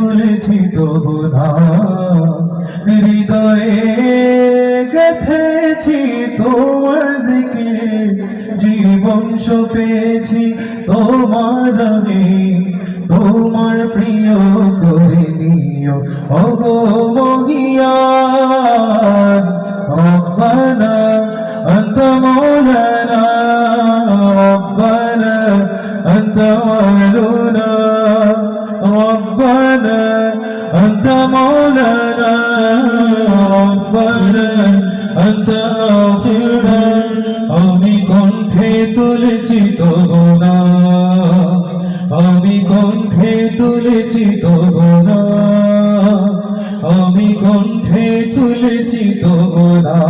তুলেছি না। হৃদয়ে গেথেছি তোমার জিকির জীবন সপেছি তোমার তোমার প্রিয় করে নিও। অগো তুলেছি তোমরা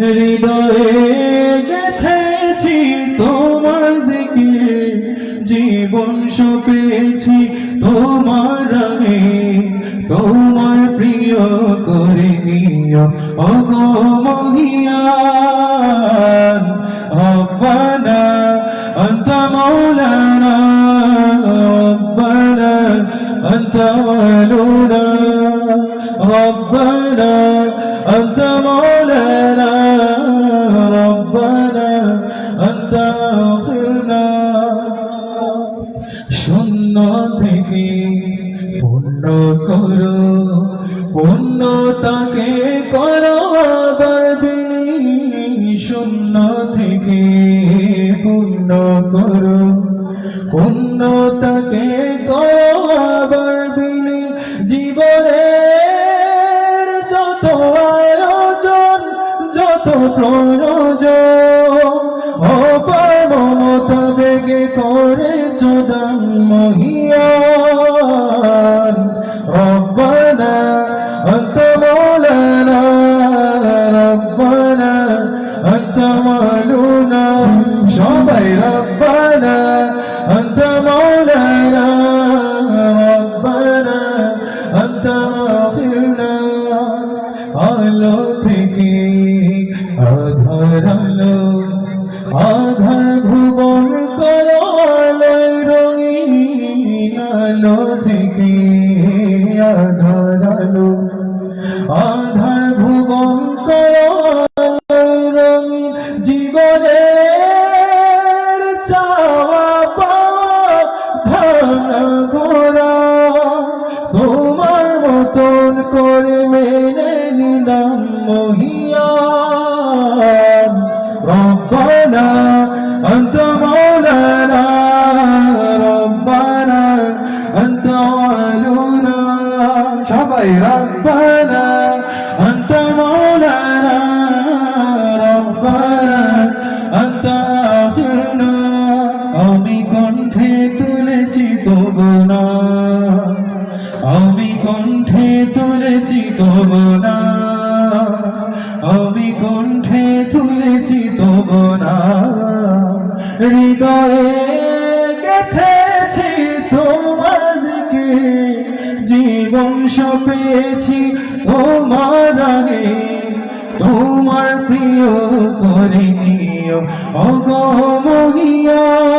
হৃদয়ে গেথেছি তোমার জিকির। জীবন সপেছি তোমার তোমার প্রিয় করে নিও। অগো শূন্য থেকে পূর্ণ করো পূর্ণ তাকে করো আবার শূন্য থেকে পূর্ণ করো পূর্ণ আমাকে করে চোদন মহিয়ান। রব্বানা অন্ত মৌলানা রব্বানা অন্ত মালুনা সবাই রব্বানা অন্ত আলো থেকে সবাই রব্বানা أنت مولانا ربنا أنت آخرنا আমি কণ্ঠে তুলেছি তবু না আমি কণ্ঠে তুলেছি তবু না আমি কণ্ঠে তুলেছি তবু না হৃদয়ে তোমার প্রিয় করে নিও। অগমনিয়ান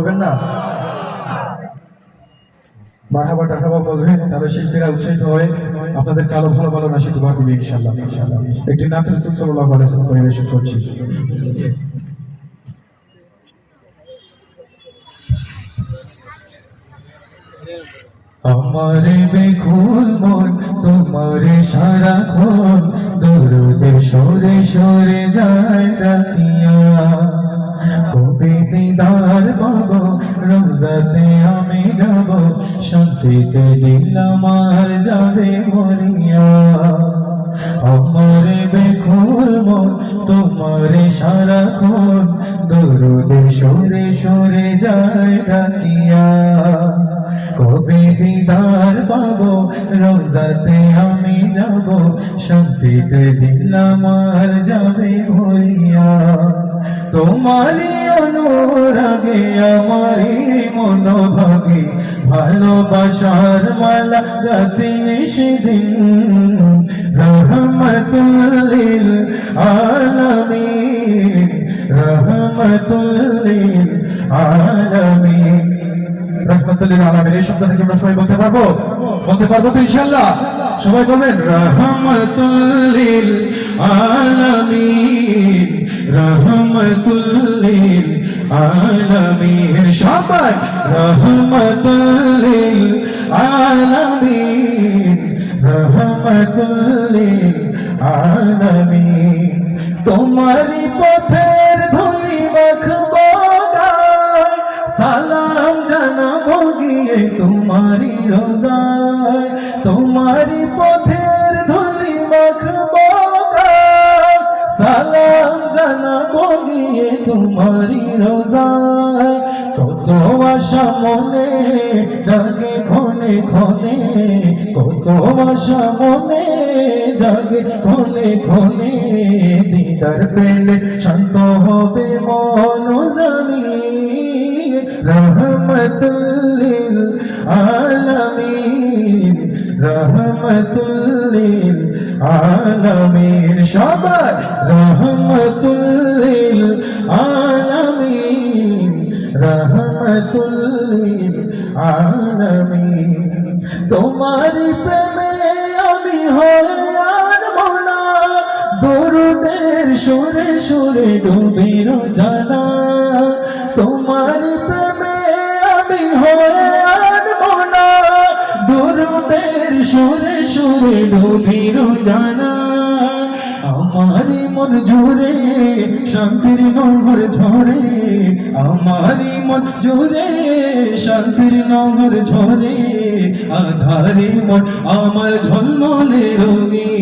বলবেন না? মারহাবা টাহাবা বলবেন তারা শিল্পীরা উৎসাহিত হয়ে আপনাদের কালো ভালো ভালো নাসিক উপহার দিবে ইনশাল্লাহ ইনশাল্লাহ একটি নাথের সুসল্লাহ আলাইসালাম পরিবেশন করছি। আমারে বেকুল মন, তোমারে সারাক্ষণ দরুদে সরে সরে যায় ডাকিয়া রোজাতে আমি যাব, শান্তিতে দিল আমার যাবে মরিয়া। আমারে মন, তোমারে সারাক্ষণ দরুদে সরে সরে যায় ডাকিয়া। কবে দিদার পাবো, রোজাতে আমি যাব, শান্তিতে দিল আমার যাবে ভরিয়া তোমারই অনুরাগে, আমারই মনোভাগে, ভালোবাসার মালা গাতে সেদিন রহমতুল্লিল আলামিন রহমতুল্লিল আলামিন। রহমতুল্লাহ আলমের এই শব্দ থেকে আমরা সবাই বলতে পারব? বলতে পারব তো ইনশাল্লাহ। সবাই বলবেন, রহমতুল্লিল আলামিন। রহমতুল্লিল আলমীর সবাই রহমতুল্লিল আলামিন। রহমতুল্লিল আলমী তোমারি মনে, জাগে ক্ষণে ক্ষণে কত আশা মনে, জাগে ক্ষণে ক্ষণে দিদার পেলে শান্ত হবে মন জানি রহমতুল্লিল আলামিন রহমতুল্লিল আলামিন সবাই রহমতুল্লিল আলামিন রহমতুল্লিল তোমারি প্রেমে আমি হয়ে আর মনা দরুদের সুরে সুরে ডুবির জানা তোমার প্রেমে আমি হয়ে আর মনা দরুদের সুরে সুরে ডুবির জানা আমারি মন জুড়ে, শান্তির নহর ঝরে। আমারি মন জুড়ে, শান্তির নহর ঝরে। আধারে মন আমার ঝলমলে রঙি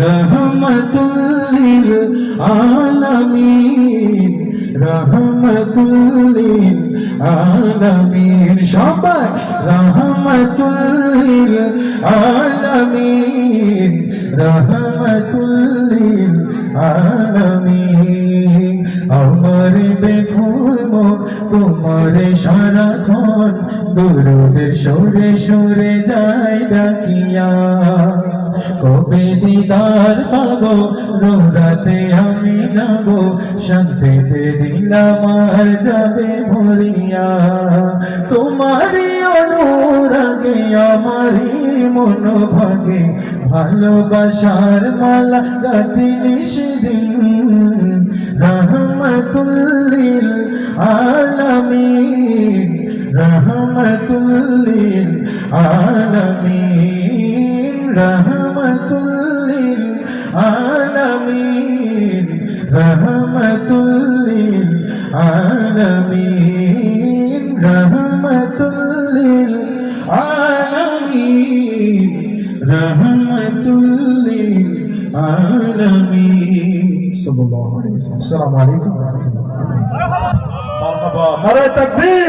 রহমতুল আলামিন। রহমতুল্লিল আলামিন, সবাই রহমতুল্লিল আলামিন রহমতুল্লিল আলামিন। আমার মন, তোমার সারাক্ষণ দুরুদের সরে সরে যায় ডাকিয়া। কবে দিদার পাবো? রোজাতে আমি যাব। শান্তিতে দিলাম আর যাবে ভরিয়া তোমারই অনুরাগে, আমারই মনোভাগে, ভালোবাসার মালা গাতি সেদিন রহমতুল্লিল আলামিন রহমতুল্লিল আলামিন রহমতুল্লিল রহমতুল্লিল আলমিন রহমতুল্লিল আলমিন রহমতুল্লিল আলমিন সাল্লাল্লাহু আলাইহি ওয়াসাল্লাম। আসসালামু আলাইকুম ওয়া রাহমাতুল্লাহ। মারহাবা নারে তাকবীর